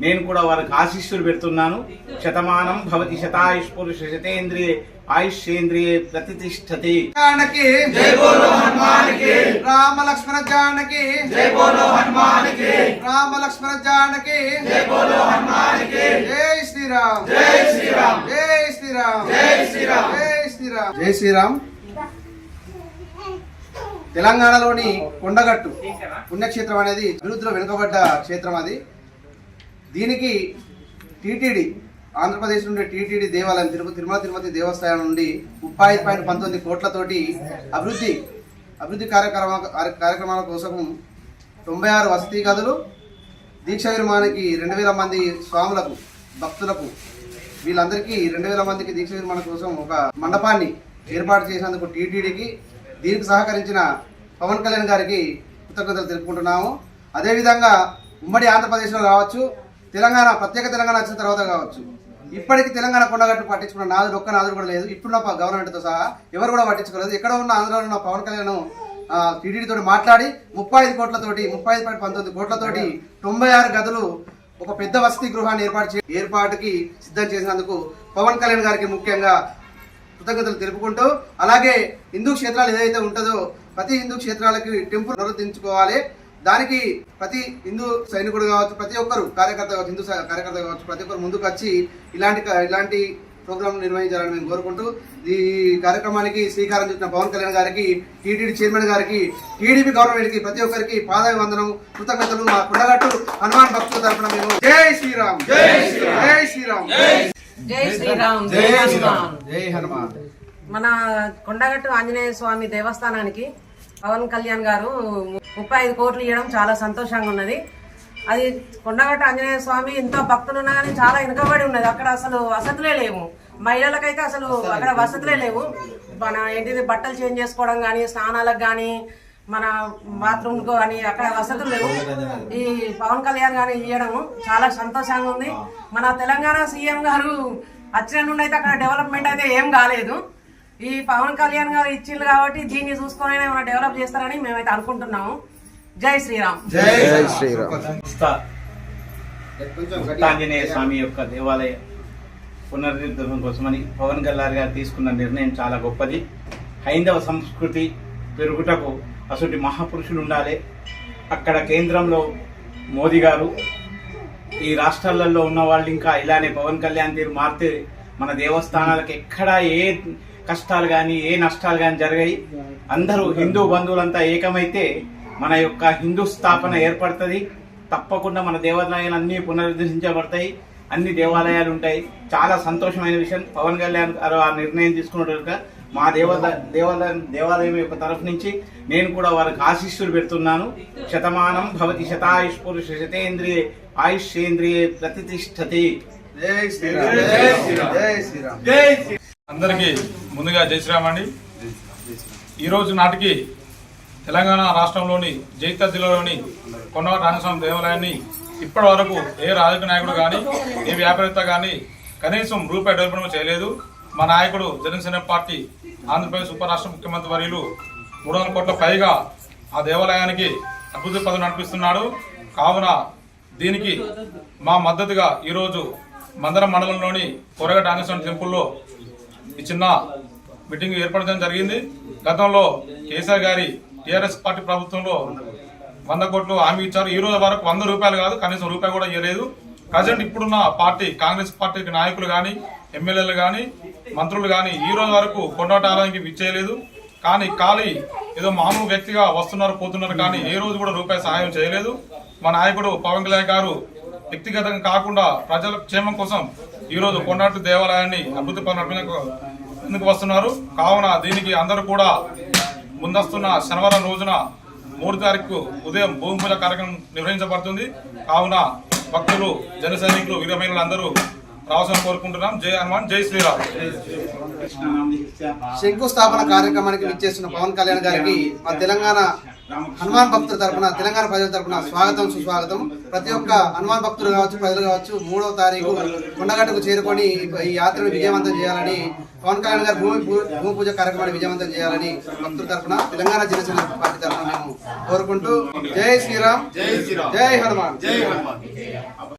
నేను కూడా వారికి ఆశీస్సులు పెడుతున్నాను. శతమానం భవతి శతాయుష్ పురుష శతేంద్రియ ఆయుష్యేంద్రియ ప్రతిష్టతి. జానకి జై బోలో హనుమాన్కి రామ లక్ష్మణ జానకి. జై బోలో హనుమాన్కి రామ లక్ష్మణ జానకి. జై బోలో హనుమాన్కి జై శ్రీరామ్. జై శ్రీరామ్. జై శ్రీరామ్. జై శ్రీరామ్. జై శ్రీరామ్. జై శ్రీరామ్. తెలంగాణలోని కొండగట్టు పుణ్యక్షేత్రం అనేది అభివృద్ధిలో వెనుకబడ్డ క్షేత్రం అది. దీనికి టీటీడీ ఆంధ్రప్రదేశ్ నుండి టీటీడీ దేవాలయం తిరుపతి తిరుమల తిరుపతి దేవస్థానం నుండి ముప్పై ఐదు పాయింట్ పంతొమ్మిది కోట్లతోటి అభివృద్ధి అభివృద్ధి కార్యక్రమ కార్యక్రమాల కోసం తొంభై ఆరు వసతి గదులు దీక్ష విరమానికి రెండు వేల మంది స్వాములకు భక్తులకు వీళ్ళందరికీ రెండు వేల మందికి దీక్ష విరమణ కోసం ఒక మండపాన్ని ఏర్పాటు చేసినందుకు టీటీడీకి దీనికి సహకరించిన పవన్ కళ్యాణ్ గారికి కృతజ్ఞతలు తెలుపుకుంటున్నాము. అదేవిధంగా ఉమ్మడి ఆంధ్రప్రదేశ్లో రావచ్చు. తెలంగాణ ప్రత్యేక తెలంగాణ వచ్చిన తర్వాత కావచ్చు. ఇప్పటికి తెలంగాణ కొండగట్టు పట్టించుకున్న నాదుడు ఒక్క నాదుడు కూడా లేదు. ఇప్పుడున్న గవర్నమెంట్తో సహా ఎవరు కూడా పట్టించుకోలేదు. ఎక్కడ ఉన్న ఆంధ్రలో ఉన్న పవన్ కళ్యాణ్ టీడీడీ మాట్లాడి ముప్పై ఐదు కోట్లతోటి ముప్పై ఐదు పాయింట్ పంతొమ్మిది కోట్లతోటి తొంభై ఆరు గదులు ఒక పెద్ద వసతి గృహాన్ని ఏర్పాటు ఏర్పాటుకి సిద్ధం చేసినందుకు పవన్ కళ్యాణ్ గారికి ముఖ్యంగా కృతజ్ఞతలు తెలుపుకుంటూ అలాగే హిందూ క్షేత్రాలు ఏదైతే ఉంటుందో ప్రతి హిందూ క్షేత్రాలకి టెంపుల్ నిర్వర్తించుకోవాలి దానికి ప్రతి హిందూ సైనికుడు కావచ్చు ప్రతి ఒక్కరు కార్యకర్త కావచ్చు హిందూ కార్యకర్త కావచ్చు ప్రతి ఒక్కరు ముందుకు వచ్చి ఇలాంటి ఇలాంటి ప్రోగ్రామ్ నిర్వహించాలని మేము కోరుకుంటూ ఈ కార్యక్రమానికి శ్రీకారం చుట్టిన పవన్ కళ్యాణ్ గారికి టీటీడీ చైర్మన్ గారికి టీడీపీ గవర్నమెంట్కి ప్రతి ఒక్కరికి పాదాభివందనం కృతజ్ఞతలు మా కుండగట్టు హనుమాన్ భక్తుల తరపున మేము జై శ్రీరామ్. జై శ్రీరామ్. జై శ్రీరామ్. జై శ్రీరామ్. జై జై శ్రీరామ్. హనుమాన్ జై హనుమాన్. మన కొండగట్టు ఆంజనేయ స్వామి దేవస్థానానికి పవన్ కళ్యాణ్ గారు ముప్పై ఐదు కోట్లు ఇవ్వడం చాలా సంతోషంగా ఉన్నది. అది కొండగట్టు ఆంజనేయ స్వామి ఎంతో భక్తులు ఉన్నా కానీ చాలా వెనుకబడి ఉన్నది. అక్కడ అసలు వసతులే లేవు. మహిళలకైతే అసలు అక్కడ వసతులే లేవు. మన ఏంటిది బట్టలు చేంజ్ చేసుకోవడం కానీ స్నానాలకు కానీ మన బాత్రూమ్ కానీ అక్కడ వసతులు లేవు. ఈ పవన్ కళ్యాణ్ గారు ఇవ్వడము చాలా సంతోషంగా ఉంది. మన తెలంగాణ సీఎం గారు వచ్చిన నుండి అయితే అక్కడ డెవలప్మెంట్ అయితే ఏం కాలేదు. ఈ పవన్ కళ్యాణ్ గారు ఇచ్చిండ్రు కాబట్టి దీన్ని చూసుకొని ఏమైనా డెవలప్ చేస్తారని మేమైతే అనుకుంటున్నాము. జై శ్రీరామ్. జై శ్రీరామ్. సంస్థ ఆంజనేయ స్వామి యొక్క దేవాలయ పునరుద్ధరణ కోసమని పవన్ కళ్యాణ్ గారు తీసుకున్న నిర్ణయం చాలా గొప్పది. హైందవ సంస్కృతి పెరుగుటకు అసలు మహాపురుషులు ఉండాలి. అక్కడ కేంద్రంలో మోదీ గారు ఈ రాష్ట్రాలలో ఉన్న వాళ్ళు ఇంకా ఇలానే పవన్ కళ్యాణ్ తీరు మారితే మన దేవస్థానాలకు ఎక్కడ ఏ కష్టాలు కానీ ఏ నష్టాలు కానీ జరిగాయి. అందరూ హిందూ బంధువులంతా ఏకమైతే మన యొక్క హిందూ స్థాపన ఏర్పడుతుంది. తప్పకుండా మన దేవాలయాలు అన్ని పునరుద్ధరించబడతాయి. అన్ని దేవాలయాలు ఉంటాయి. చాలా సంతోషమైన విషయం. పవన్ కళ్యాణ్ గారు ఆ నిర్ణయం తీసుకున్నట్టుగా మా దేవాలయ దేవాలయం దేవాలయం యొక్క తరఫు నుంచి నేను కూడా వారికి ఆశీస్సులు పెడుతున్నాను. శతమానం భవతి శతాయుష్ పురుష శతేంద్రియ ఆయుష్యేంద్రియ ప్రతిష్టతి జై శ్రీరామ్. జై శ్రీరామ్. జై శ్రీరామ్. అందరికీ ముందుగా జై శ్రీరామ్. అండి ఈరోజు నాటికి తెలంగాణ రాష్ట్రంలోని జైత జిల్లాలోని కొండవ రామస్వామి దేవాలయాన్ని ఇప్పటి వరకు ఏ రాజకీయ నాయకుడు కానీ ఏ వ్యాపారవేత్త కానీ కనీసం రూపాయి డెవలప్మెంట్ చేయలేదు. మా నాయకుడు జనసేన పార్టీ ఆంధ్రప్రదేశ్ ఉప రాష్ట్ర ముఖ్యమంత్రి వర్యులు మూడు వందల కోట్ల పైగా ఆ దేవాలయానికి అభివృద్ధి పదవి నడిపిస్తున్నాడు. కావున దీనికి మా మద్దతుగా ఈరోజు మందరం మండలంలోని కొరగ ఆంజనేయ టెంపుల్లో ఈ చిన్న మీటింగ్ ఏర్పడడం జరిగింది. గతంలో కేసీఆర్ గారి టీఆర్ఎస్ పార్టీ ప్రభుత్వంలో వంద కోట్లు హామీ ఇచ్చారు. ఈ రోజు వరకు వంద రూపాయలు కాదు కనీసం రూపాయి కూడా ఇవ్వలేదు ప్రజెంట్ ఇప్పుడున్న పార్టీ కాంగ్రెస్ పార్టీకి నాయకులు కానీ ఎమ్మెల్యేలు కానీ మంత్రులు కానీ ఈ రోజు వరకు కొండటాలయానికి విచ్చేయలేదు. కానీ ఖాళీ ఏదో మామూలు వ్యక్తిగా వస్తున్నారు పోతున్నారు కానీ ఏ రోజు కూడా రూపాయి సహాయం చేయలేదు. మా నాయకుడు పవన్ కళ్యాణ్ గారు వ్యక్తిగతంగా కాకుండా ప్రజల క్షేమం కోసం ఈరోజు కొండాటి దేవాలయాన్ని అభివృద్ధి పనులు ఎందుకు వస్తున్నారు? కావున దీనికి అందరూ కూడా ముందస్తున్న శనివారం రోజున మూడు తారీఖు ఉదయం భూమి పూజ కార్యక్రమం నిర్వహించబడుతుంది. కావున భక్తులు జన సైనికులు వీరమైన అందరూ రావాల్సిన కోరుకుంటున్నాం. జై హనుమాన్ జై శ్రీరామ్. శంకుస్థాపన కార్యక్రమానికి విచ్చేస్తున్న పవన్ కళ్యాణ్ గారికి మా తెలంగాణ హనుమాన్ భక్తుల తరపున తెలంగాణ ప్రజల తరపున స్వాగతం సుస్వాగతం. ప్రతి ఒక్క హనుమాన్ భక్తులు కావచ్చు ప్రజలు కావచ్చు మూడవ తారీఖు కొండగట్టుకు చేరుకొని ఈ యాత్రను విజయవంతం చేయాలని పవన్ కళ్యాణ్ గారు భూమి పూ- భూమి పూజ కార్యక్రమాన్ని విజయవంతం చేయాలని భక్తుల తరపున తెలంగాణ జనసేన పార్టీ తరపున మేము కోరుకుంటూ జై శ్రీరామ్ జై శ్రీరామ్. జై హనుమాన్. జై హనుమాన్.